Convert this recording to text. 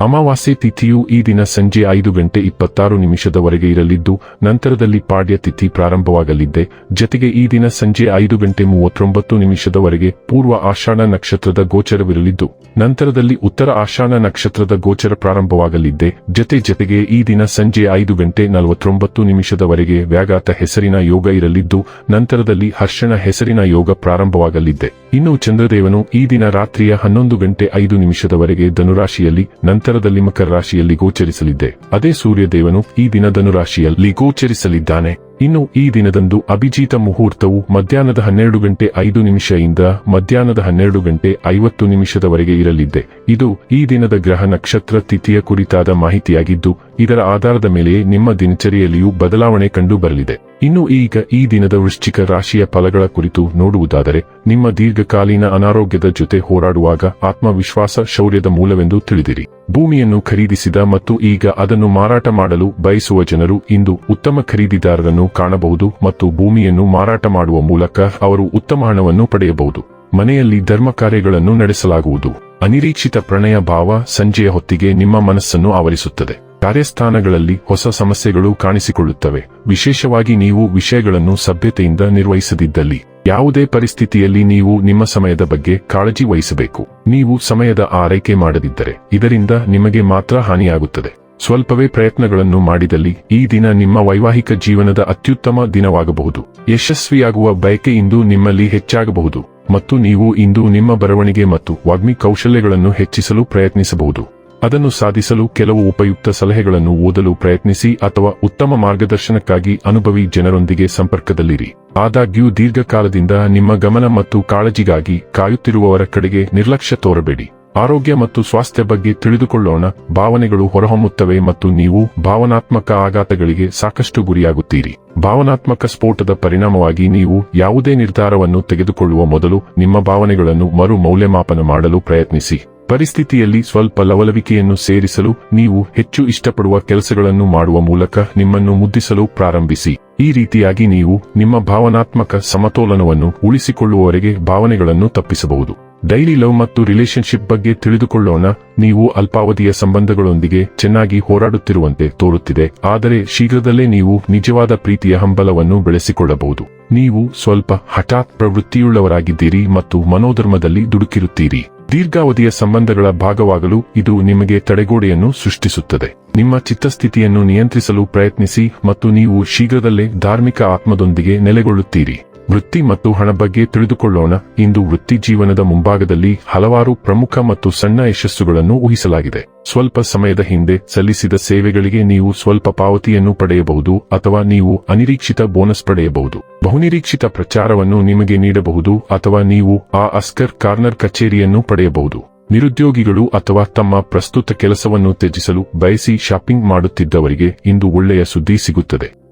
ಅಮಾವಾಸ್ಯೆ ತಿಥಿಯು ಈ ದಿನ ಸಂಜೆ ಐದು ಗಂಟೆ ಇಪ್ಪತ್ತಾರು ನಿಮಿಷದವರೆಗೆ ಇರಲಿದ್ದು, ನಂತರದಲ್ಲಿ ಪಾಡ್ಯ ತಿಥಿ ಪ್ರಾರಂಭವಾಗಲಿದ್ದೆ. ಜತೆಗೆ ಈ ದಿನ ಸಂಜೆ ಐದು ಗಂಟೆ ಮೂವತ್ತೊಂಬತ್ತು ನಿಮಿಷದವರೆಗೆ ಪೂರ್ವ ಆಷಾಢ ನಕ್ಷತ್ರದ ಗೋಚರವಿರಲಿದ್ದು, ನಂತರದಲ್ಲಿ ಉತ್ತರ ಆಷಾಢ ನಕ್ಷತ್ರದ ಗೋಚರ ಪ್ರಾರಂಭವಾಗಲಿದ್ದೆ. ಜತೆ ಜತೆಗೆ ಈ ದಿನ ಸಂಜೆ ಐದು ಗಂಟೆ ನಲವತ್ತೊಂಬತ್ತು ನಿಮಿಷದವರೆಗೆ ವ್ಯಾಘಾತ ಹೆಸರಿನ ಯೋಗ ಇರಲಿದ್ದು, ನಂತರದಲ್ಲಿ ಹರ್ಷಣ ಹೆಸರಿನ ಯೋಗ ಪ್ರಾರಂಭವಾಗಲಿದ್ದೆ. ಇನ್ನು ಚಂದ್ರದೇವನು ಈ ದಿನ ರಾತ್ರಿಯ ಹನ್ನೊಂದು ಗಂಟೆ ಐದು ನಿಮಿಷದವರೆಗೆ ಧನುರಾಶಿಯಲ್ಲಿ, ನಂತರದಲ್ಲಿ ಮಕರ ರಾಶಿಯಲ್ಲಿ ಗೋಚರಿಸಲಿದ್ದೆ. ಅದೇ ಸೂರ್ಯದೇವನು ಈ ದಿನ ಧನುರಾಶಿಯಲ್ಲಿ ಗೋಚರಿಸಲಿದ್ದಾನೆ. ಇನ್ನು ಈ ದಿನದಂದು ಅಭಿಜೀತ ಮುಹೂರ್ತವು ಮಧ್ಯಾಹ್ನದ ಹನ್ನೆರಡು ಗಂಟೆ ಐದು ನಿಮಿಷದಿಂದ ಮಧ್ಯಾಹ್ನದ ಹನ್ನೆರಡು ಗಂಟೆ ಐವತ್ತು ನಿಮಿಷದವರೆಗೆ ಇರಲಿದೆ ಇದು ಈ ದಿನದ ಗ್ರಹ ನಕ್ಷತ್ರ ತಿಥಿಯ ಕುರಿತಾದ ಮಾಹಿತಿಯಾಗಿದ್ದು, ಇದರ ಆಧಾರದ ಮೇಲೆಯೇ ನಿಮ್ಮ ದಿನಚರಿಯಲ್ಲಿಯೂ ಬದಲಾವಣೆ ಕಂಡು ಬರಲಿದೆ. ಇನ್ನು ಈಗ ಈ ದಿನದ ವೃಶ್ಚಿಕ ರಾಶಿಯ ಫಲಗಳ ಕುರಿತು ನೋಡುವುದಾದರೆ, ನಿಮ್ಮ ದೀರ್ಘಕಾಲೀನ ಅನಾರೋಗ್ಯದ ಜೊತೆ ಹೋರಾಡುವಾಗ ಆತ್ಮವಿಶ್ವಾಸ ಶೌರ್ಯದ ಮೂಲವೆಂದು ತಿಳಿದಿರಿ. ಭೂಮಿಯನ್ನು ಖರೀದಿಸಿದ ಮತ್ತು ಈಗ ಅದನ್ನು ಮಾರಾಟ ಮಾಡಲು ಬಯಸುವ ಜನರು ಇಂದು ಉತ್ತಮ ಖರೀದಿದಾರರನ್ನು ಕಾಣಬಹುದು ಮತ್ತು ಭೂಮಿಯನ್ನು ಮಾರಾಟ ಮಾಡುವ ಮೂಲಕ ಅವರು ಉತ್ತಮ ಹಣವನ್ನು ಪಡೆಯಬಹುದು. ಮನೆಯಲ್ಲಿ ಧರ್ಮ ಕಾರ್ಯಗಳನ್ನು ನಡೆಸಲಾಗುವುದು. ಅನಿರೀಕ್ಷಿತ ಪ್ರಣಯ ಭಾವ ಸಂಜೆಯ ಹೊತ್ತಿಗೆ ನಿಮ್ಮ ಮನಸ್ಸನ್ನು ಆವರಿಸುತ್ತದೆ. ಕಾರ್ಯಸ್ಥಾನಗಳಲ್ಲಿ ಹೊಸ ಸಮಸ್ಯೆಗಳು ಕಾಣಿಸಿಕೊಳ್ಳುತ್ತವೆ. ವಿಶೇಷವಾಗಿ ನೀವು ವಿಷಯಗಳನ್ನು ಸಭ್ಯತೆಯಿಂದ ನಿರ್ವಹಿಸದಿದ್ದಲ್ಲಿ. ಯಾವುದೇ ಪರಿಸ್ಥಿತಿಯಲ್ಲಿ ನೀವು ನಿಮ್ಮ ಸಮಯದ ಬಗ್ಗೆ ಕಾಳಜಿ ವಹಿಸಬೇಕು. ನೀವು ಸಮಯದ ಆರೈಕೆ ಮಾಡದಿದ್ದರೆ ಇದರಿಂದ ನಿಮಗೆ ಮಾತ್ರ ಹಾನಿಯಾಗುತ್ತದೆ. ಸ್ವಲ್ಪವೇ ಪ್ರಯತ್ನಗಳನ್ನು ಮಾಡಿದಲ್ಲಿ ಈ ದಿನ ನಿಮ್ಮ ವೈವಾಹಿಕ ಜೀವನದ ಅತ್ಯುತ್ತಮ ದಿನವಾಗಬಹುದು. ಯಶಸ್ವಿಯಾಗುವ ಬಯಕೆ ಇಂದು ನಿಮ್ಮಲ್ಲಿ ಹೆಚ್ಚಾಗಬಹುದು ಮತ್ತು ನೀವು ಇಂದು ನಿಮ್ಮ ಬರವಣಿಗೆ ಮತ್ತು ವಾಗ್ಮಿ ಕೌಶಲ್ಯಗಳನ್ನು ಹೆಚ್ಚಿಸಲು ಪ್ರಯತ್ನಿಸಬಹುದು. ಅದನ್ನು ಸಾಧಿಸಲು ಕೆಲವು ಉಪಯುಕ್ತ ಸಲಹೆಗಳನ್ನು ಓದಲು ಪ್ರಯತ್ನಿಸಿ ಅಥವಾ ಉತ್ತಮ ಮಾರ್ಗದರ್ಶನಕ್ಕಾಗಿ ಅನುಭವಿ ಜನರೊಂದಿಗೆ ಸಂಪರ್ಕದಲ್ಲಿರಿ. ಆದಾಗ್ಯೂ ದೀರ್ಘಕಾಲದಿಂದ ನಿಮ್ಮ ಗಮನ ಮತ್ತು ಕಾಳಜಿಗಾಗಿ ಕಾಯುತ್ತಿರುವವರ ಕಡೆಗೆ ನಿರ್ಲಕ್ಷ್ಯ ತೋರಬೇಡಿ. ಆರೋಗ್ಯ ಮತ್ತು ಸ್ವಾಸ್ಥ್ಯ ಬಗ್ಗೆ ತಿಳಿದುಕೊಳ್ಳೋಣ. ಭಾವನೆಗಳು ಹೊರಹೊಮ್ಮುತ್ತವೆ ಮತ್ತು ನೀವು ಭಾವನಾತ್ಮಕ ಆಘಾತಗಳಿಗೆ ಸಾಕಷ್ಟು ಗುರಿಯಾಗುತ್ತೀರಿ. ಭಾವನಾತ್ಮಕ ಸ್ಫೋಟದ ಪರಿಣಾಮವಾಗಿ ನೀವು ಯಾವುದೇ ನಿರ್ಧಾರವನ್ನು ತೆಗೆದುಕೊಳ್ಳುವ ಮೊದಲು ನಿಮ್ಮ ಭಾವನೆಗಳನ್ನು ಮರು ಮೌಲ್ಯಮಾಪನ ಮಾಡಲು ಪ್ರಯತ್ನಿಸಿ. ಪರಿಸ್ಥಿತಿಯಲ್ಲಿ ಸ್ವಲ್ಪ ಲವಲವಿಕೆಯನ್ನು ಸೇರಿಸಲು ನೀವು ಹೆಚ್ಚು ಇಷ್ಟಪಡುವ ಕೆಲಸಗಳನ್ನು ಮಾಡುವ ಮೂಲಕ ನಿಮ್ಮನ್ನು ಮುದ್ದಿಸಲು ಪ್ರಾರಂಭಿಸಿ. ಈ ರೀತಿಯಾಗಿ ನೀವು ನಿಮ್ಮ ಭಾವನಾತ್ಮಕ ಸಮತೋಲನವನ್ನು ಉಳಿಸಿಕೊಳ್ಳುವವರೆಗೆ ಭಾವನೆಗಳನ್ನು ತಪ್ಪಿಸಬಹುದು. ಡೈಲಿ ಲವ್ ಮತ್ತು ರಿಲೇಶನ್ಶಿಪ್ ಬಗ್ಗೆ ತಿಳಿದುಕೊಳ್ಳೋಣ. ನೀವು ಅಲ್ಪಾವಧಿಯ ಸಂಬಂಧಗಳೊಂದಿಗೆ ಚೆನ್ನಾಗಿ ಹೋರಾಡುತ್ತಿರುವಂತೆ ತೋರುತ್ತಿದೆ. ಆದರೆ ಶೀಘ್ರದಲ್ಲೇ ನೀವು ನಿಜವಾದ ಪ್ರೀತಿಯ ಹಂಬಲವನ್ನು ಬೆಳೆಸಿಕೊಳ್ಳಬಹುದು. ನೀವು ಸ್ವಲ್ಪ ಹಠಾತ್ ಪ್ರವೃತ್ತಿಯುಳ್ಳವರಾಗಿದ್ದೀರಿ ಮತ್ತು ಮನೋಧರ್ಮದಲ್ಲಿ ದುಡುಕಿರುತ್ತೀರಿ. ದೀರ್ಘಾವಧಿಯ ಸಂಬಂಧಗಳ ಭಾಗವಾಗಲು ಇದು ನಿಮಗೆ ತಡೆಗೋಡೆಯನ್ನು ಸೃಷ್ಟಿಸುತ್ತದೆ. ನಿಮ್ಮ ಚಿತ್ತಸ್ಥಿತಿಯನ್ನು ನಿಯಂತ್ರಿಸಲು ಪ್ರಯತ್ನಿಸಿ ಮತ್ತು ನೀವು ಶೀಘ್ರದಲ್ಲೇ ಧಾರ್ಮಿಕ ಆತ್ಮದೊಂದಿಗೆ ನೆಲೆಗೊಳ್ಳುತ್ತೀರಿ. ವೃತ್ತಿ ಮತ್ತು ಹಣ ಬಗ್ಗೆ ತಿಳಿದುಕೊಳ್ಳೋಣ. ಇಂದು ವೃತ್ತಿ ಜೀವನದ ಮುಂಭಾಗದಲ್ಲಿ ಹಲವಾರು ಪ್ರಮುಖ ಮತ್ತು ಸಣ್ಣ ಯಶಸ್ಸುಗಳನ್ನು ಊಹಿಸಲಾಗಿದೆ. ಸ್ವಲ್ಪ ಸಮಯದ ಹಿಂದೆ ಸಲ್ಲಿಸಿದ ಸೇವೆಗಳಿಗೆ ನೀವು ಸ್ವಲ್ಪ ಪಾವತಿಯನ್ನು ಪಡೆಯಬಹುದು ಅಥವಾ ನೀವು ಅನಿರೀಕ್ಷಿತ ಬೋನಸ್ ಪಡೆಯಬಹುದು. ಬಹುನಿರೀಕ್ಷಿತ ಪ್ರಚಾರವನ್ನು ನಿಮಗೆ ನೀಡಬಹುದು ಅಥವಾ ನೀವು ಆ ಅಸ್ಕರ್ ಕಾರ್ನರ್ ಕಚೇರಿಯನ್ನು ಪಡೆಯಬಹುದು. ನಿರುದ್ಯೋಗಿಗಳು ಅಥವಾ ತಮ್ಮ ಪ್ರಸ್ತುತ ಕೆಲಸವನ್ನು ತ್ಯಜಿಸಲು ಬಯಸಿ ಶಾಪಿಂಗ್ ಮಾಡುತ್ತಿದ್ದವರಿಗೆ ಇಂದು ಒಳ್ಳೆಯ ಸುದ್ದಿ ಸಿಗುತ್ತದೆ.